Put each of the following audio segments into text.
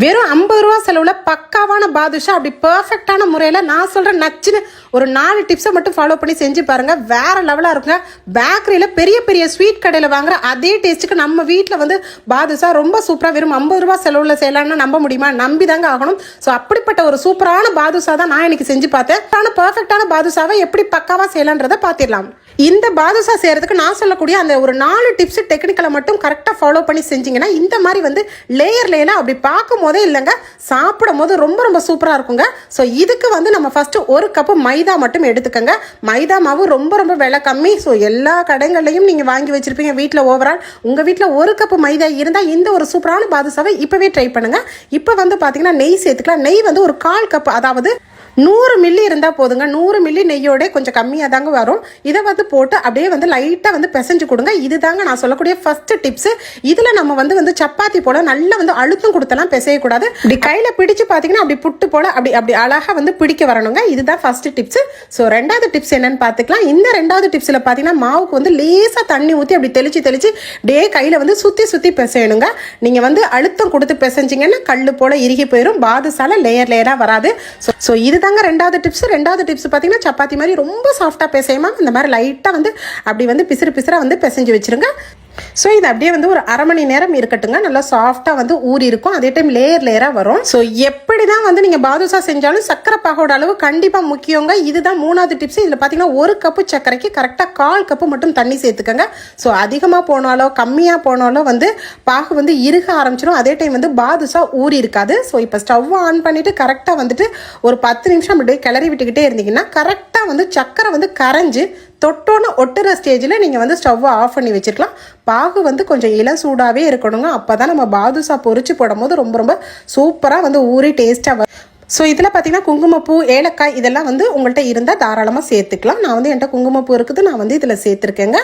வெறும் ஐம்பது ரூபா செலவில் பக்காவான பாதுஷா அப்படி பர்ஃபெக்டான முறையில் நான் சொல்கிறேன் நச்சுன்னு ஒரு நாலு டிப்ஸை மட்டும் ஃபாலோ பண்ணி செஞ்சு பாருங்கள் வேற லெவலாக இருக்குங்க. பேக்கரியில் பெரிய பெரிய ஸ்வீட் கடையில் வாங்குற அதே டேஸ்ட்டுக்கு நம்ம வீட்டில் வந்து பாதுஷா ரொம்ப சூப்பராக வெறும் ஐம்பது ரூபா செலவில் செய்யலாம்னு நம்ப முடியுமா? நம்பி தாங்க ஆகணும். ஸோ அப்படிப்பட்ட ஒரு சூப்பரான பாதுஷா தான் நான் இன்னைக்கு செஞ்சு பார்த்தேன். ஆனால் பர்ஃபெக்டான பாதுஷாவை எப்படி பக்காவாக செய்யலான்றதை பார்த்திடலாம். இந்த பாதுஷா செய்கிறதுக்கு நான் சொல்லக்கூடிய அந்த ஒரு நாலு டிப்ஸ் டெக்னிக்கலை மட்டும் கரெக்டாக ஃபாலோ பண்ணி செஞ்சீங்கன்னா இந்த மாதிரி வந்து லேயர் லேயராக அப்படி பார்க்கும் போதே இல்லைங்க சாப்பிடும் போது ரொம்ப ரொம்ப சூப்பராக இருக்குங்க. ஸோ இதுக்கு வந்து நம்ம ஃபஸ்ட்டு ஒரு கப்பு மைதா மட்டும் எடுத்துக்கோங்க. மைதா மாவு ரொம்ப ரொம்ப விலை கம்மி. ஸோ எல்லா கடைகள்லையும் நீங்கள் வாங்கி வச்சுருப்பீங்க வீட்டில் ஓவரால் உங்கள் வீட்டில் ஒரு கப்பு மைதா இருந்தால் இந்த ஒரு சூப்பரான பாதுஷாவை இப்போவே ட்ரை பண்ணுங்கள் இப்போ வந்து பார்த்தீங்கன்னா நெய் சேர்த்துக்கலாம். நெய் வந்து ஒரு கால் கப் அதாவது நூறு மில்லி இருந்தால் போதுங்க. நூறு மில்லி நெய்யோட கொஞ்சம் கம்மியாக தாங்க வரும். இதை வந்து போட்டு அப்படியே வந்து லைட்டாக வந்து பிசைஞ்சு கொடுங்க. இது தாங்க நான் சொல்லக்கூடிய ஃபர்ஸ்ட் டிப்ஸ் இதில் நம்ம வந்து வந்து சப்பாத்தி போல நல்லா வந்து அழுத்தம் கொடுத்தலாம் பிசையக்கூடாது. இப்படி கையில் பிடிச்சு பார்த்தீங்கன்னா அப்படி புட்டு போல அப்படி அப்படி அழகாக வந்து பிடிக்க வரணுங்க. இதுதான் ஃபர்ஸ்ட் டிப்ஸ் ஸோ ரெண்டாவது டிப்ஸ் என்னன்னு பார்த்துக்கலாம். இந்த ரெண்டாவது டிப்ஸில் பார்த்தீங்கன்னா மாவுக்கு வந்து லேசாக தண்ணி ஊற்றி அப்படி தெளிச்சு தெளிச்சு அப்படியே கையில் வந்து சுற்றி சுற்றி பிசையணுங்க. நீங்கள் வந்து அழுத்தம் கொடுத்து பிசைஞ்சிங்கன்னா கல் போல இறுகி போயிடும் பாதுசால லேயர் லேயராக வராது. ஸோ ஸோ இதுதாங்க ரெண்டாவது டிப்ஸ் ரெண்டாவது டிப்ஸ் பார்த்தீங்கன்னா சப்பாத்தி மாதிரி ரொம்ப சாஃப்டாக பிசையுமா இந்த மாதிரி லைட்டாக வந்து அப்படி வந்து பிசுறு பிசுறாக வந்து பிசைஞ்சு வச்சிருங்க. ஸோ இது அப்படியே வந்து ஒரு அரை மணி நேரம் இருக்கட்டுங்க. நல்லா சாஃப்டாக வந்து ஊறி இருக்கும். அதே டைம் லேயர் லேயராக வரும். ஸோ எப்படி தான் வந்து நீங்கள் பாதுஷா செஞ்சாலும் சக்கரை பாகோட அளவு கண்டிப்பாக முக்கியங்க. இதுதான் மூணாவது டிப்ஸ் இதில் பார்த்தீங்கன்னா ஒரு கப்பு சர்க்கரைக்கு கரெக்டாக கால் கப்பு மட்டும் தண்ணி சேர்த்துக்கோங்க. ஸோ அதிகமாக போனாலோ கம்மியாக போனாலோ வந்து பாகு வந்து இறுக ஆரம்பிச்சிடும் அதே டைம் வந்து பாதுஷா ஊறி இருக்காது. ஸோ இப்போ ஸ்டவ் ஆன் பண்ணிவிட்டு கரெக்டாக வந்துட்டு ஒரு பத்து நிமிஷம் அப்படியே கிளறி விட்டுக்கிட்டே இருந்தீங்கன்னா கரெக்ட் கரெக்டாக வந்து சக்கரை வந்து கரைஞ்சி தொட்டோன்னு ஒட்டுற ஸ்டேஜில் நீங்கள் வந்து ஸ்டவ்வை ஆஃப் பண்ணி வச்சுருக்கலாம். பாகு வந்து கொஞ்சம் இள சூடாகவே இருக்கணுங்க. அப்போ தான் நம்ம பாதுஷா பொறிச்சு போடும்போது ரொம்ப ரொம்ப சூப்பராக வந்து ஊறி டேஸ்ட்டாக ஸோ இதில் பார்த்தீங்கன்னா குங்குமப்பூ ஏலக்காய் இதெல்லாம் வந்து உங்கள்கிட்ட இருந்தால் தாராளமாக சேர்த்துக்கலாம். நான் வந்து என்கிட்ட குங்குமப்பூ இருக்குது நான் வந்து இதில் சேர்த்துருக்கேங்க.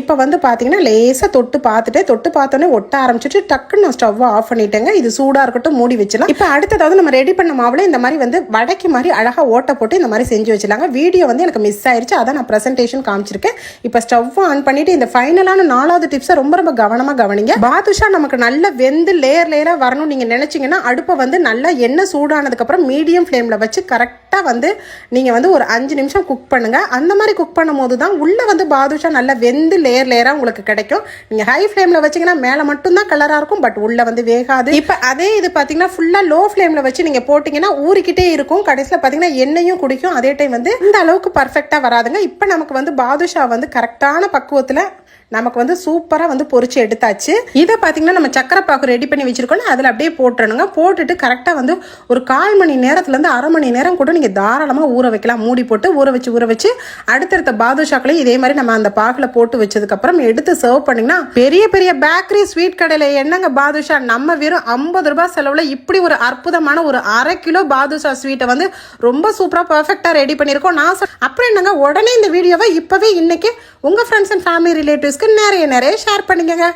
இப்போ வந்து பார்த்தீங்கன்னா லேசாக தொட்டு பார்த்துட்டு தொட்டு பார்த்தோன்னே ஒட்ட ஆரம்பிச்சிட்டு டக்குன்னு நான் ஸ்டவ்வை ஆஃப் பண்ணிட்டேங்க. இது சூடாக இருக்கட்டும் மூடி வச்சிடலாம். இப்போ அடுத்ததாவது நம்ம ரெடி பண்ண மாவில் இந்த மாதிரி வந்து வடைக்கு மாதிரி அழகாக ஓட்டை போட்டு இந்த மாதிரி செஞ்சு வச்சிடலாங்க. வீடியோ வந்து எனக்கு மிஸ் ஆயிடுச்சு அதான் நான் ப்ரெசன்டேஷன் காமிச்சிருக்கேன். இப்போ ஸ்டவ் ஆன் பண்ணிட்டு இந்த ஃபைனலான நாலாவது டிப்ஸை ரொம்ப ரொம்ப கவனமாக கவனிங்க. பாதுஷா நமக்கு நல்ல வெந்து லேயர் லேயராக வரணும் நீங்கள் நினச்சிங்கன்னா அடுப்பை வந்து நல்லா எண்ணெய் சூடானதுக்கப்புறம் மீடியம் ஃப்ளேமில் வச்சு கரெக்ட் கரெக்டாக வந்து நீங்கள் வந்து ஒரு அஞ்சு நிமிஷம் குக் பண்ணுங்கள் அந்த மாதிரி குக் பண்ணும் போது தான் உள்ளே வந்து பாதுஷா நல்லா வெந்து லேயர் லேயராக உங்களுக்கு கிடைக்கும். நீங்கள் ஹை ஃப்ளேமில் வச்சிங்கன்னா மேலே மட்டும்தான் கலராக இருக்கும் பட் உள்ளே வந்து வேகாது. இப்போ அதே இது பார்த்தீங்கன்னா ஃபுல்லாக லோ ஃப்ளேமில் வச்சு நீங்கள் போட்டிங்கன்னா ஊறிக்கிட்டே இருக்கும். கடைசியில் பார்த்தீங்கன்னா எண்ணெயும் குடிக்கும். அதே டைம் வந்து இந்த அளவுக்கு பர்ஃபெக்டாக வராதுங்க. இப்போ நமக்கு வந்து பாதுஷா வந்து கரெக்டான பக்குவத்தில் நமக்கு வந்து சூப்பராக வந்து பொறிச்சு எடுத்தாச்சு. இதை பார்த்தீங்கன்னா நம்ம சக்கரை பாக்கு ரெடி பண்ணி வச்சிருக்கோம் அதில் அப்படியே போட்டுறணுங்க. போட்டுட்டு கரெக்டாக வந்து ஒரு கால் மணி நேரத்துலேருந்து அரை மணி நேரம் கூட நீங்கள் தாராளமாக ஊற வைக்கலாம். மூடி போட்டு ஊற வச்சு ஊற வச்சு அடுத்தடுத்த பாதுஷாக்களையும் இதே மாதிரி நம்ம அந்த பாகில் போட்டு வச்சதுக்கப்புறம் எடுத்து சர்வ் பண்ணிங்கன்னா பெரிய பெரிய பேக்கரி ஸ்வீட் கடையில் என்னங்க பாதுஷா? நம்ம வெறும் ஐம்பது ரூபாய் செலவில் இப்படி ஒரு அற்புதமான ஒரு அரை கிலோ பாதுஷா ஸ்வீட்டை வந்து ரொம்ப சூப்பராக பர்ஃபெக்டாக ரெடி பண்ணியிருக்கோம். நான் சொ- அப்புறம் என்னங்க? உடனே இந்த வீடியோவை இப்போவே இன்னைக்கு உங்கள் ஃப்ரெண்ட்ஸ் அண்ட் ஃபேமிலி ரிலேட்டிவ்ஸ்க்கு நிறைய நிறைய ஷேர் பண்ணிக்கங்க.